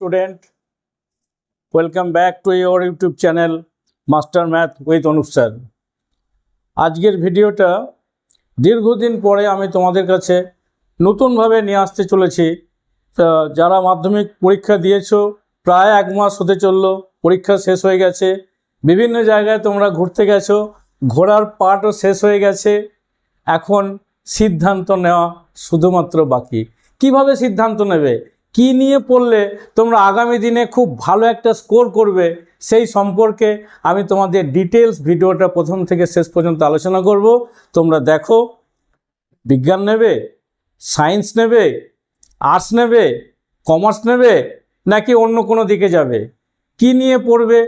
student welcome back to your YouTube channel master math with Anup sir. আজকের ভিডিওটা দীর্ঘদিন পরে আমি তোমাদের কাছে নতুনভাবে নিয়ে আসতে চলেছি। যারা মাধ্যমিক পরীক্ষা দিয়েছ, প্রায় এক মাস হতে চলল, পরীক্ষা শেষ হয়ে গেছে, বিভিন্ন জায়গায় তোমরা ঘুরতে গেছো, ঘোরার পাটও শেষ হয়ে গেছে, এখন সিদ্ধান্ত নেওয়া শুধুমাত্র বাকি। কীভাবে সিদ্ধান্ত নেবে? কি নিয়ে পড়লে তোমরা আগামী দিনে খুব ভালো একটা স্কোর করবে সেই সম্পর্কে আমি তোমাদের ডিটেলস ভিডিওটা প্রথম থেকে শেষ পর্যন্ত আলোচনা করব। তোমরা দেখো, বিজ্ঞান নেবে, সায়েন্স নেবে, আর্টস নেবে, কমার্স নেবে, নাকি অন্য কোনো দিকে যাবে? কি নিয়ে পড়বে?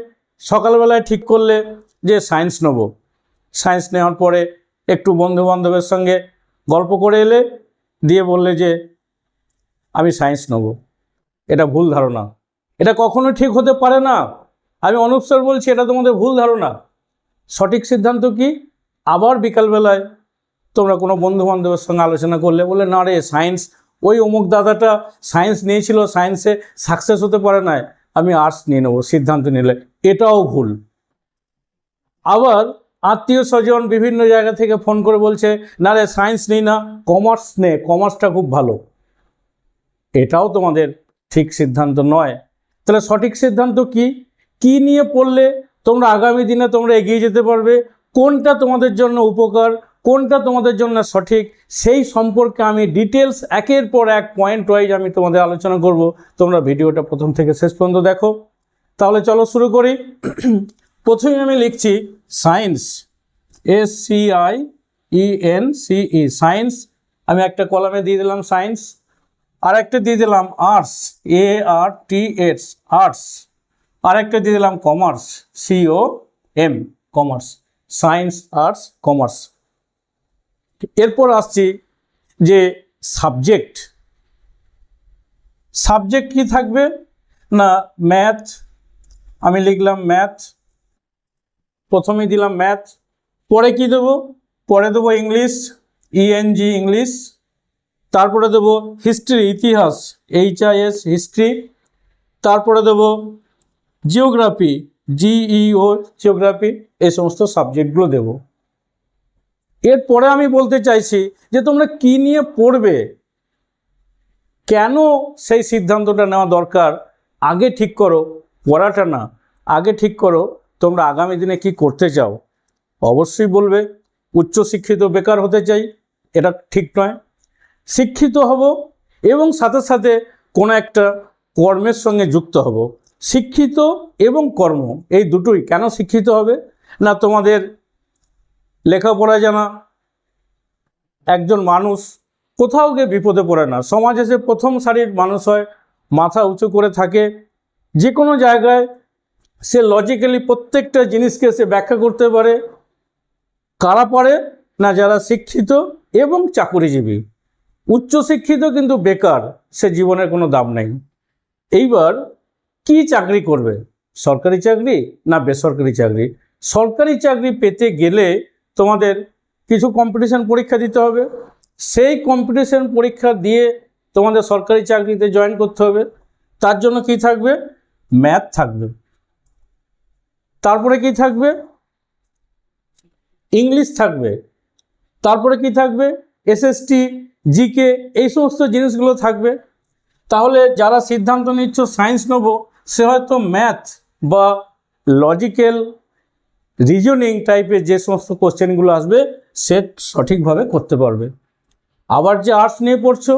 সকালবেলায় ঠিক করলে যে সায়েন্স নেব। সায়েন্স নেওয়ার পরে একটু বন্ধু বান্ধবের সঙ্গে গল্প করে এলে, দিয়ে বললে যে আমি সায়েন্স নেব। এটা ভুল ধারণা। এটা কখনো ঠিক হতে পারে না। আমি অনুপ স্যার বলছি, এটা তোমাদের ভুল ধারণা। সঠিক সিদ্ধান্ত কি? আবার বিকালবেলায় তোমরা কোনো বন্ধু বান্ধবের সঙ্গে আলোচনা করলে বলে না রে, সায়েন্স, ওই অমুক দাদাটা সায়েন্স নিয়েছিল, সায়েন্সে সাকসেস হতে পারে না আমি আর্টস নিয়ে নেব, সিদ্ধান্ত নিলে। এটাও ভুল। আবার আত্মীয় স্বজন বিভিন্ন জায়গা থেকে ফোন করে বলছে, না রে, সায়েন্স নেই না কমার্স নে কমার্সটা খুব ভালো। এটাও তোমাদের ঠিক সিদ্ধান্ত নয়। তাহলে সঠিক সিদ্ধান্ত কি? কি নিয়ে পড়লে তোমরা আগামী দিনে তোমরা এগিয়ে যেতে পারবে? কোনটা তোমাদের জন্য উপকার? কোনটা তোমাদের জন্য সঠিক? সেই সম্পর্কে আমি ডিটেলস একের পর এক পয়েন্ট ওয়াইজ আমি তোমাদের আলোচনা করব। তোমরা ভিডিওটা প্রথম থেকে শেষ পর্যন্ত দেখো। তাহলে চলো শুরু করি। প্রথমে আমি লিখছি science S C I E N C E science আমি একটা কলামে দিয়ে দিলাম সায়েন্স আর একটা দিয়ে দিলাম arts A R T S arts আর একটা দিয়ে দিলাম commerce C O M commerce science arts commerce এরপর আসছি যে সাবজেক্ট সাবজেক্ট কি থাকবে? না ম্যাথ আমি লিখলাম ম্যাথ প্রথমেই দিলাম ম্যাথ পরে কি দেবো? পরে দেবো ইংলিশ ইএনজি ইংলিশ তারপরে দেবো হিস্ট্রি ইতিহাস এইচ আই এস হিস্ট্রি তারপরে দেবো জিওগ্রাফি জিইও জিওগ্রাফি এই সমস্ত সাবজেক্টগুলো দেব। এরপরে আমি বলতে চাইছি যে তোমরা কি নিয়ে পড়বে? কেন সেই সিদ্ধান্তটা নেওয়া দরকার? আগে ঠিক করো, পড়াটা না। আগে ঠিক করো, তোমরা আগামী দিনে কি করতে চাও? অবশ্যই বলবে, উচ্চশিক্ষিত বেকার হতে চাই, এটা ঠিক নয়। শিক্ষিত হব এবং সাথে সাথে কোনো একটা কর্মের সঙ্গে যুক্ত হব। শিক্ষিত এবং কর্ম, এই দুটোই কেন শিক্ষিত হবে? না তোমাদের লেখাপড়া জানা, একজন মানুষ কোথাও গিয়ে বিপদে পড়ে না। সমাজে সে প্রথম সারির মানুষ হয়, মাথা উঁচু করে থাকে। যে কোনো জায়গায় সে লজিক্যালি প্রত্যেকটা জিনিসকে সে ব্যাখ্যা করতে পারে। কারা পারে না যারা শিক্ষিত এবং চাকুরিজীবী। উচ্চশিক্ষিত কিন্তু বেকার, সে জীবনের কোনো দাম নেই। এইবার কি চাকরি করবে? সরকারি চাকরি না বেসরকারি চাকরি? সরকারি চাকরি পেতে গেলে তোমাদের কিছু কম্পিটিশন পরীক্ষা দিতে হবে। সেই কম্পিটিশন পরীক্ষা দিয়ে তোমাদের সরকারি চাকরিতে জয়েন করতে হবে। তার জন্য কি থাকবে? ম্যাথ থাকবে। তারপরে কি থাকবে? ইংলিশ থাকবে। তারপরে কি থাকবে? এসএসটি জিকে এই সমস্ত জিনিসগুলো থাকবে। তাহলে যারা সিদ্ধান্ত নিচ্ছ সায়েন্স নেব, সে হয়তো ম্যাথ বা লজিক্যাল রিজনিং টাইপের যে সমস্ত কোশ্চেনগুলো আসবে, সে সঠিকভাবে করতে পারবে। আবার যে আর্টস নিয়ে পড়ছো,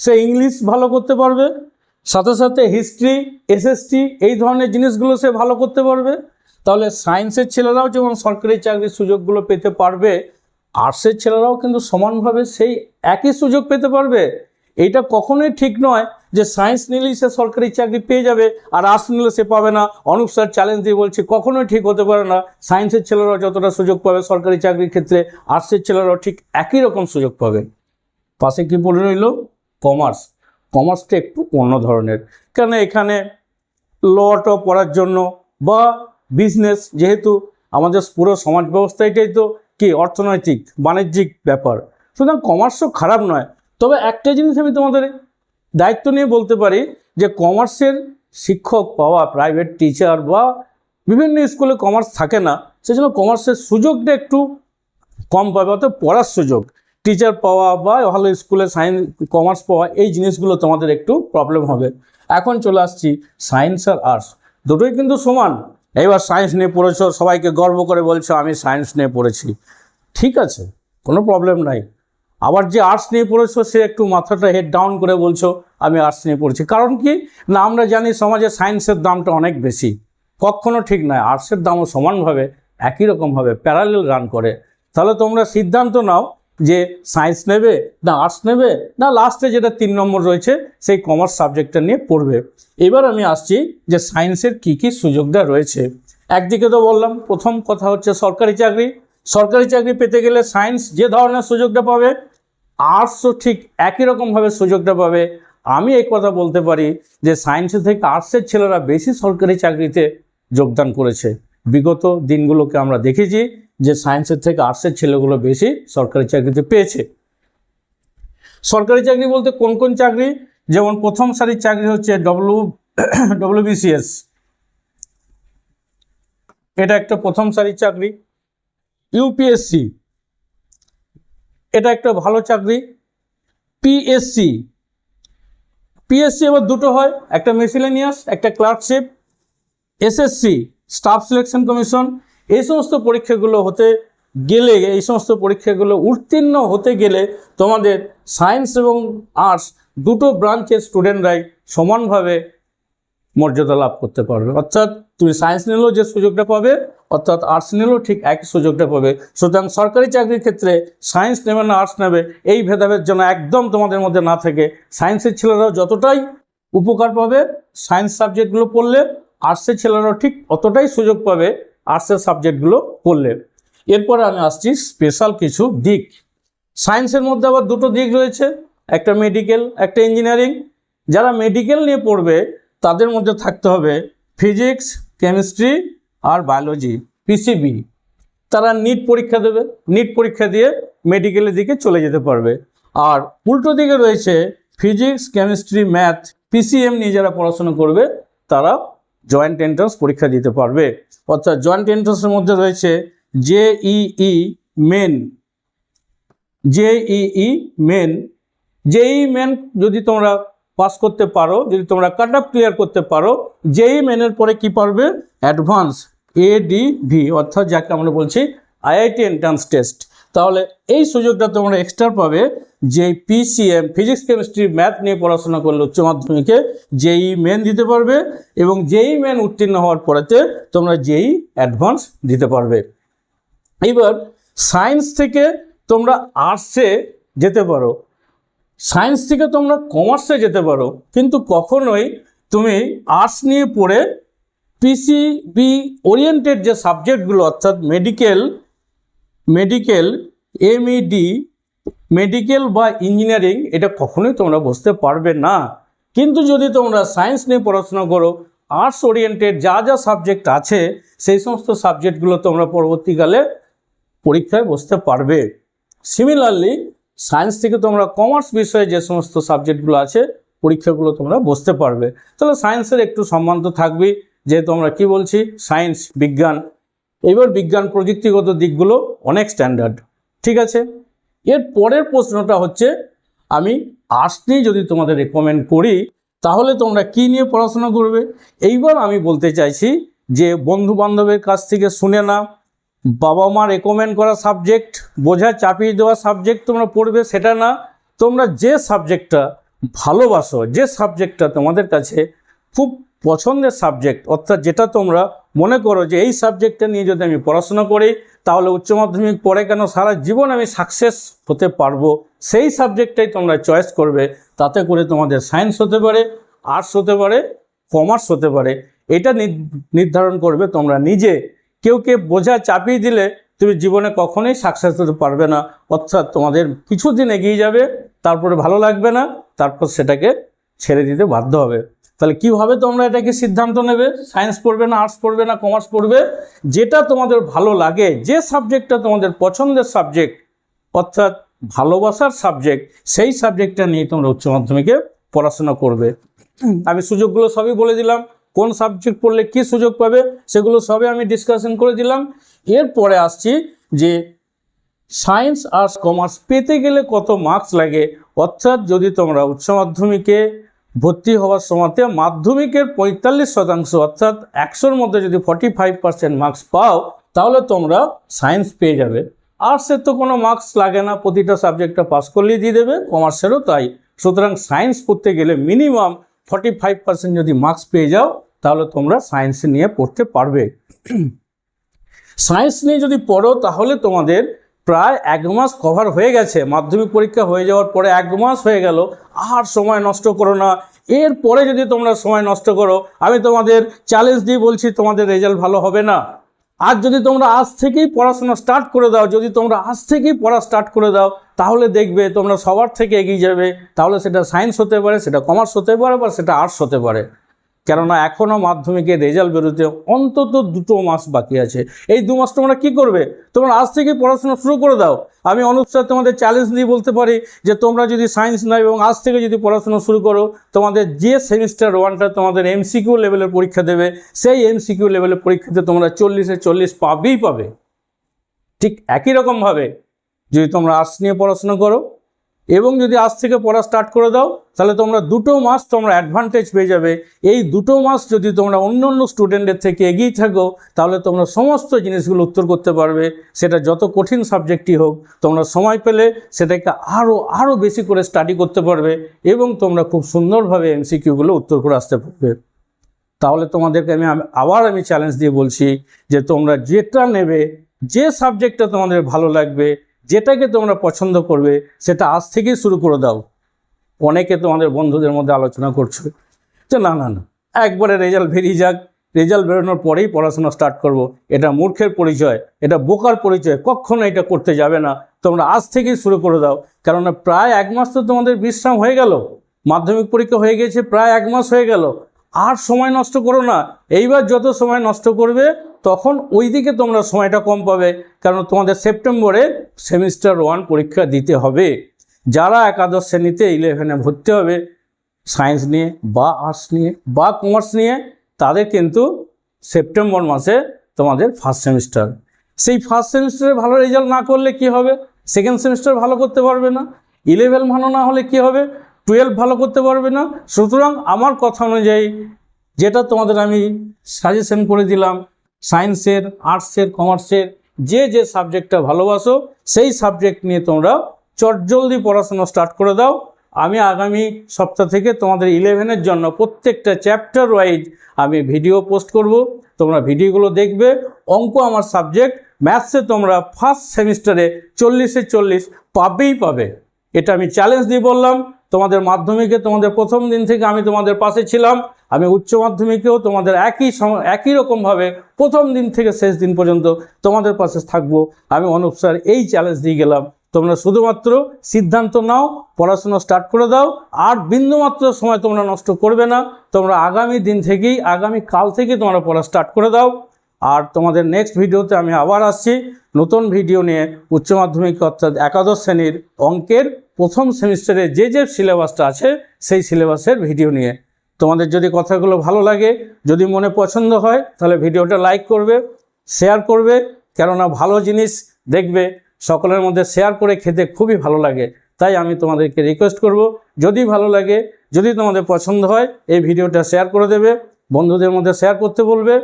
সে ইংলিশ ভালো করতে পারবে, সাথে সাথে হিস্ট্রি এসএসটি এই ধরনের জিনিসগুলো সে ভালো করতে পারবে। তাহলে সায়েন্সের ছেলেরাও যেমন সরকারি চাকরির সুযোগগুলো পেতে পারবে আর্টসের ছেলেরাও কিন্তু সমানভাবে সেই একই সুযোগ পেতে পারবে। এটা কখনোই ঠিক নয় যে সায়েন্স নিলেই সে সরকারি চাকরি পেয়ে যাবে আর আর্টস নিলে সে পাবে না। অনুপ স্যার চ্যালেঞ্জ দিয়ে বলছি, কখনোই ঠিক হতে পারে না। সায়েন্সের ছেলেরাও যতটা সুযোগ পাবে সরকারি চাকরির ক্ষেত্রে, আর্টসের ছেলেরাও ঠিক একই রকম সুযোগ পাবে। পাশে কি পড়ে রইল? কমার্স। কমার্সটা একটু অন্য ধরনের। কেন এখানে লটা পড়ার জন্য বা বিজনেস যেহেতু আমাদের পুরো সমাজ ব্যবস্থা এটাই তো কি? অর্থনৈতিক, বাণিজ্যিক ব্যাপার। সুতরাং কমার্সও খারাপ নয়। তবে একটা জিনিস আমি তোমাদের দায়িত্ব নিয়ে বলতে পারি যে কমার্সের শিক্ষক পাওয়া প্রাইভেট টিচার বা বিভিন্ন স্কুলে কমার্স থাকে না সেজন্য কমার্সের সুযোগটা একটু কম পাবে, অর্থাৎ পড়ার সুযোগ। টিচার পাওয়া বা ভালো স্কুলে সায়েন্স কমার্স পাওয়া, এই জিনিসগুলো তোমাদের একটু প্রবলেম হবে। এখন চলে আসছি সায়েন্স আর আর্টস দুটোই কিন্তু সমান। এবার সায়েন্স নিয়ে পড়েছো, সবাইকে গর্ব করে বলছো, আমি সায়েন্স নিয়ে পড়েছি। ঠিক আছে, কোনো প্রবলেম নাই। আবার যে আর্টস নিয়ে পড়েছো, সে একটু মাথাটা হেড ডাউন করে বলছো, আমি আর্টস নিয়ে পড়েছি। কারণ কি? না, আমরা জানি সমাজে সায়েন্সের দামটা অনেক বেশি। কখনো ঠিক নয় আর্টসের দামও সমানভাবে, একই রকমভাবে প্যারালেল রান করে। তাহলে তোমরা সিদ্ধান্ত নাও যে সায়েন্স নেবে, না আর্টস নেবে, না লাস্টে যেটা তিন নম্বর রয়েছে, সেই কমার্স সাবজেক্টটা নিয়ে পড়বে। এবার আমি আসছি যে সায়েন্সের কী কী সুযোগটা রয়েছে। একদিকে তো বললাম, প্রথম কথা হচ্ছে সরকারি চাকরি। সরকারি চাকরি পেতে গেলে সায়েন্স যে ধরনের সুযোগটা পাবে আর্টসও ঠিক একই রকমভাবে সুযোগটা পাবে। আমি এই কথা বলতে পারি যে সায়েন্সের থেকে আর্টসের ছেলেরা বেশি সরকারি চাকরিতে যোগদান করেছে। বিগত দিনগুলোকে আমরা দেখেছি যে সায়েন্সের থেকে আর্টসের ছেলেগুলো বেশি সরকারি চাকরিতে পেয়েছে। সরকারি চাকরি বলতে কোন কোন চাকরি? যেমন প্রথম সারির চাকরি হচ্ছে ডব্লু ডব্লিউবিসিএস এটা একটা প্রথম সারির চাকরি। ইউপিএসসি এটা একটা ভালো চাকরি। পিএসসি পিএসসি আবার দুটো হয়, একটা মেসিলেনিয়াস একটা clerkship SSC staff selection commission এই সমস্ত পরীক্ষাগুলো হতে গেলে, এই সমস্ত পরীক্ষাগুলো উত্তীর্ণ হতে গেলে তোমাদের সায়েন্স এবং আর্টস দুটো ব্রাঞ্চের স্টুডেন্টরাই সমানভাবে মর্যাদা লাভ করতে পারবে। অর্থাৎ তুমি সায়েন্স নিলেও যে সুযোগটা পাবে, অর্থাৎ আর্টস নিলেও ঠিক একই সুযোগটা পাবে। সুতরাং সরকারি চাকরির ক্ষেত্রে সায়েন্স নেবে না, আর্টস নেবে, এই ভেদাভেদ যেন একদম তোমাদের মধ্যে না থাকে। সায়েন্সের ছেলেরাও যতটাই উপকার পাবে, সায়েন্স সাবজেক্টগুলো পড়লে আর্টসের ছেলেরাও ঠিক অতটাই সুযোগ পাবে আর্টসের সাবজেক্টগুলো পড়লে। এরপরে আমি আসছি স্পেশাল কিছু দিক। সায়েন্সের মধ্যে আবার দুটো দিক রয়েছে, একটা মেডিকেল, একটা ইঞ্জিনিয়ারিং। যারা মেডিকেল নিয়ে পড়বে, তাদের মধ্যে থাকতে হবে ফিজিক্স, কেমিস্ট্রি আর বায়োলজি, পিসিবি। তারা নিট পরীক্ষা দেবে, নিট পরীক্ষা দিয়ে মেডিকেলের দিকে চলে যেতে পারবে। আর উল্টো দিকে রয়েছে ফিজিক্স, কেমিস্ট্রি, ম্যাথ, পিসিএম নিয়ে যারা পড়াশোনা করবে, তারা জয়েন্ট এন্ট্রান্স পরীক্ষা দিতে পারবে। অর্থাৎ জয়েন্ট এন্ট্রান্সের মধ্যে রয়েছে JEE main JEE main JEE main যদি তোমরা পাস করতে পারো, যদি তোমরা কাট আপ ক্লিয়ার করতে পারো জেই মেনের পরে কি পারবে? অ্যাডভান্স এডিভি অর্থাৎ যাকে আমরা বলছি আইআইটি এন্ট্রান্স টেস্ট তাহলে এই সুযোগটা তোমরা এক্সট্রা পাবে যে পিসিএম ফিজিক্স কেমিস্ট্রি ম্যাথ নিয়ে পড়াশোনা করলে উচ্চ মাধ্যমিকে জেই মেন দিতে পারবে এবং জেই মেন উত্তীর্ণ হওয়ার পরেতে তোমরা জেই অ্যাডভান্স দিতে পারবে। এবার সায়েন্স থেকে তোমরা আর্টসে যেতে পারো। সায়েন্স থেকে তোমরা কমার্সে যেতে পারো। কিন্তু কখনোই তুমি আর্টস নিয়ে পড়ে পিসিবি ওরিয়েন্টেড যে সাবজেক্টগুলো অর্থাৎ মেডিকেল মেডিকেল এমইডি মেডিকেল বা ইঞ্জিনিয়ারিং এটা কখনোই তোমরা বুঝতে পারবে না। কিন্তু যদি তোমরা সায়েন্স নিয়ে পড়াশোনা করো আর্টস ওরিয়েন্টেড যা যা সাবজেক্ট আছে, সেই সমস্ত সাবজেক্টগুলো তোমরা পরবর্তীকালে পরীক্ষায় বসতে পারবে। সিমিলারলি সায়েন্স থেকে তোমরা কমার্স বিষয়ে যে সমস্ত সাবজেক্টগুলো আছে, পরীক্ষাগুলো তোমরা বসতে পারবে। তাহলে সায়েন্সের একটু সম্মান তো থাকবেই যেহেতু আমরা কি বলছি? সায়েন্স বিজ্ঞান। এবার বিজ্ঞান প্রযুক্তিগত দিকগুলো অনেক স্ট্যান্ডার্ড ঠিক আছে? এর পরের প্রশ্নটা হচ্ছে, আমি আর্টস নিয়ে যদি তোমাদের রেকমেন্ড করি, তাহলে তোমরা কি নিয়ে পড়াশোনা করবে? এইবার আমি বলতে চাইছি যে বন্ধু বান্ধবের কাছ থেকে শুনে না বাবা মা রেকমেন্ড করা সাবজেক্ট বোঝা চাপিয়ে দেওয়া সাবজেক্ট তোমরা পড়বে, সেটা না। তোমরা যে সাবজেক্টটা ভালোবাসো, যে সাবজেক্টটা তোমাদের কাছে খুব পছন্দের সাবজেক্ট অর্থাৎ যেটা তোমরা মনে করো যে এই সাবজেক্টটা নিয়ে যদি আমি পড়াশোনা করি, তাহলে উচ্চ মাধ্যমিক পড়ে কেন সারা জীবন আমি সাকসেস হতে পারব? সেই সাবজেক্টটাই তোমরা চয়েস করবে। তাতে করে তোমাদের সায়েন্স হতে পারে আর্টস হতে পারে কমার্স হতে পারে। এটা নির- নির্ধারণ করবে তোমরা নিজে। কেউ কে বোঝা চাপিয়ে দিলে তুমি জীবনে কখনোই সাকসেস হতে পারবে না। অর্থাৎ তোমাদের কিছুদিন এগিয়ে যাবে, তারপরে ভালো লাগবে না, তারপর সেটাকে ছেড়ে দিতে বাধ্য হবে। তাহলে কীভাবে তোমরা এটাকে সিদ্ধান্ত নেবে? সায়েন্স পড়বে না আর্টস পড়বে না কমার্স পড়বে? যেটা তোমাদের ভালো লাগে, যে সাবজেক্টটা তোমাদের পছন্দের সাবজেক্ট অর্থাৎ ভালোবাসার সাবজেক্ট সেই সাবজেক্টটা নিয়ে তোমরা উচ্চ মাধ্যমিকে পড়াশোনা করবে। আমি সুযোগগুলো সবই বলে দিলাম, কোন সাবজেক্ট পড়লে কি সুযোগ পাবে, সেগুলো সবই আমি ডিসকাশন করে দিলাম। এরপরে আসছি যে সায়েন্স আর্টস কমার্স পেতে গেলে কত মার্কস লাগে? অর্থাৎ যদি তোমরা উচ্চ মাধ্যমিকে ভর্তি হওয়ার সময়তে মাধ্যমিকের পঁয়তাল্লিশ শতাংশ, অর্থাৎ একশোর মধ্যে যদি ফর্টি ফাইভ পার্সেন্ট মার্কস পাও, তাহলে তোমরা সায়েন্স পেয়ে যাবে। আর্টসের তো কোনো মার্কস লাগে না, প্রতিটা সাবজেক্টটা পাস করলেই দিয়ে দেবে কমার্সেরও তাই। সুতরাং সায়েন্স পড়তে গেলে মিনিমাম ফর্টি ফাইভ পার্সেন্ট যদি মার্কস পেয়ে যাও, তাহলে তোমরা সায়েন্স নিয়ে পড়তে পারবে। সায়েন্স নিয়ে যদি পড়ো, তাহলে তোমাদের প্রায় এক মাস কভার হয়ে গেছে। মাধ্যমিক পরীক্ষা হয়ে যাওয়ার পরে এক মাস হয়ে গেল। আর সময় নষ্ট করো না। এরপরে যদি তোমরা সময় নষ্ট করো, আমি তোমাদের চ্যালেঞ্জ দিয়ে বলছি, তোমাদের রেজাল্ট ভালো হবে না। আর যদি তোমরা আজ থেকেই পড়াশোনা স্টার্ট করে দাও, যদি তোমরা আজ থেকেই পড়া স্টার্ট করে দাও, তাহলে দেখবে তোমরা সবার থেকে এগিয়ে যাবে। তাহলে সেটা সায়েন্স হতে পারে, সেটা কমার্স হতে পারে, বা সেটা আর্টস হতে পারে। কেননা এখনও মাধ্যমিকের রেজাল্ট বেরোতে অন্তত দুটো মাস বাকি আছে। এই দু মাস তোমরা কী করবে? তোমরা আজ থেকে পড়াশোনা শুরু করে দাও। আমি অনুপ স্যার তোমাদের চ্যালেঞ্জ দিয়ে বলতে পারি যে তোমরা যদি সায়েন্স নাও এবং আজ থেকে যদি পড়াশোনা শুরু করো, তোমাদের যে সেমিস্টার ওয়ানটা তোমাদের এমসিকিউ লেভেলের পরীক্ষা দেবে, সেই এমসিকিউ লেভেলের পরীক্ষাতে তোমরা চল্লিশে চল্লিশ পাবেই পাবে। ঠিক একই রকমভাবে যদি তোমরা আর্টস নিয়ে পড়াশোনা করো এবং যদি আজ থেকে পড়া স্টার্ট করে দাও, তাহলে তোমরা দুটো মাস তোমরা অ্যাডভান্টেজ পেয়ে যাবে। এই দুটো মাস যদি তোমরা অন্য অন্য স্টুডেন্টের থেকে এগিয়ে থাকো, তাহলে তোমরা সমস্ত জিনিসগুলো উত্তর করতে পারবে। সেটা যত কঠিন সাবজেক্টই হোক, তোমরা সময় পেলে সেটাকে আরও আরও বেশি করে স্টাডি করতে পারবে এবং তোমরা খুব সুন্দরভাবে এমসিকিউগুলো উত্তর করে আসতে পারবে। তাহলে তোমাদেরকে আমি, আমি- আবার আমি চ্যালেঞ্জ দিয়ে বলছি যে তোমরা যেটা নেবে, যে সাবজেক্টটা তোমাদের ভালো লাগবে যেটাকে তোমরা পছন্দ করবে, সেটা আজ থেকেই শুরু করে দাও। অনেকে তোমাদের বন্ধুদের মধ্যে আলোচনা করছ যে, না না না, একবারে রেজাল্ট বেরিয়ে যাক রেজাল্ট বেরোনোর পরেই পড়াশোনা স্টার্ট করব। এটা মূর্খের পরিচয়, এটা বোকার পরিচয়, কখনো এটা করতে যাবে না। তোমরা আজ থেকেই শুরু করে দাও। কেননা প্রায় এক মাস তো তোমাদের বিশ্রাম হয়ে গেল। মাধ্যমিক পরীক্ষা হয়ে গেছে প্রায় এক মাস হয়ে গেল। আর সময় নষ্ট করো না। এইবার যত সময় নষ্ট করবে, তখন ওই দিকে তোমরা সময়টা কম পাবে। কারণ তোমাদের সেপ্টেম্বরে সেমিস্টার ওয়ান পরীক্ষা দিতে হবে। যারা একাদশ শ্রেণীতে ইলেভেনে ভর্তি হবে সায়েন্স নিয়ে বা আর্টস নিয়ে বা কমার্স নিয়ে, তাদের কিন্তু সেপ্টেম্বর মাসে তোমাদের ফার্স্ট সেমিস্টার সেই ফার্স্ট সেমিস্টারে ভালো রেজাল্ট না করলে কি হবে? সেকেন্ড সেমিস্টার ভালো করতে পারবে না। ইলেভেন ভালো না হলে কি হবে? টুয়েলভ ভালো করতে পারবে না। সুতরাং আমার কথা অনুযায়ী যেটা তোমাদের আমি সাজেশন করে দিলাম সায়েন্সের আর্টসের কমার্সের যে যে সাবজেক্টটা ভালোবাসো, সেই সাবজেক্ট নিয়ে তোমরা চটজলদি পড়াশোনা স্টার্ট করে দাও। আমি আগামী সপ্তাহ থেকে তোমাদের ইলেভেনের জন্য প্রত্যেকটা চ্যাপ্টার ওয়াইজ আমি ভিডিও পোস্ট করব। তোমরা ভিডিওগুলো দেখবে। অঙ্ক আমার সাবজেক্ট ম্যাথসে তোমরা ফার্স্ট সেমিস্টারে চল্লিশে চল্লিশ পাবেই পাবে। এটা আমি চ্যালেঞ্জ দিয়ে বললাম। তোমাদের মাধ্যমিকে, তোমাদের প্রথম দিন থেকে আমি তোমাদের পাশে ছিলাম। আমি উচ্চ মাধ্যমিকেও তোমাদের একই একই রকমভাবে প্রথম দিন থেকে শেষ দিন পর্যন্ত তোমাদের পাশে থাকব। আমি অনুপ স্যার এই চ্যালেঞ্জ দিয়ে গেলাম। তোমরা শুধুমাত্র সিদ্ধান্ত নাও, পড়াশোনা স্টার্ট করে দাও, আর বিন্দুমাত্র সময় তোমরা নষ্ট করবে না। তোমরা আগামী দিন থেকেই, আগামী কাল থেকে তোমরা পড়া স্টার্ট করে দাও। আর তোমাদের নেক্সট ভিডিওতে আমি আবার আসছি। নতুন ভিডিও নিয়ে উচ্চ মাধ্যমিক অর্থাৎ একাদশ শ্রেণির অঙ্কের প্রথম সেমিস্টারে যে যে সিলেবাসটা আছে, সেই সিলেবাসের ভিডিও নিয়ে। তোমাদের যদি কথাগুলো ভালো লাগে, যদি মনে পছন্দ হয়, তাহলে ভিডিওটা লাইক করবে, শেয়ার করবে, কেননা ভালো জিনিস দেখবে, সকলের মধ্যে শেয়ার করে খেতে খুবই ভালো লাগে। তাই আমি তোমাদেরকে রিকোয়েস্ট করব, যদি ভালো লাগে, যদি তোমাদের পছন্দ হয়, এই ভিডিওটা শেয়ার করে দেবে, বন্ধুদের মধ্যে শেয়ার করতে বলবে,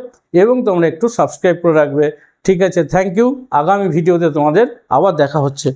এবং তোমরা একটু সাবস্ক্রাইব করে রাখবে। ঠিক আছে থ্যাংক ইউ আগামী ভিডিওতে তোমাদের আবার দেখা হচ্ছে।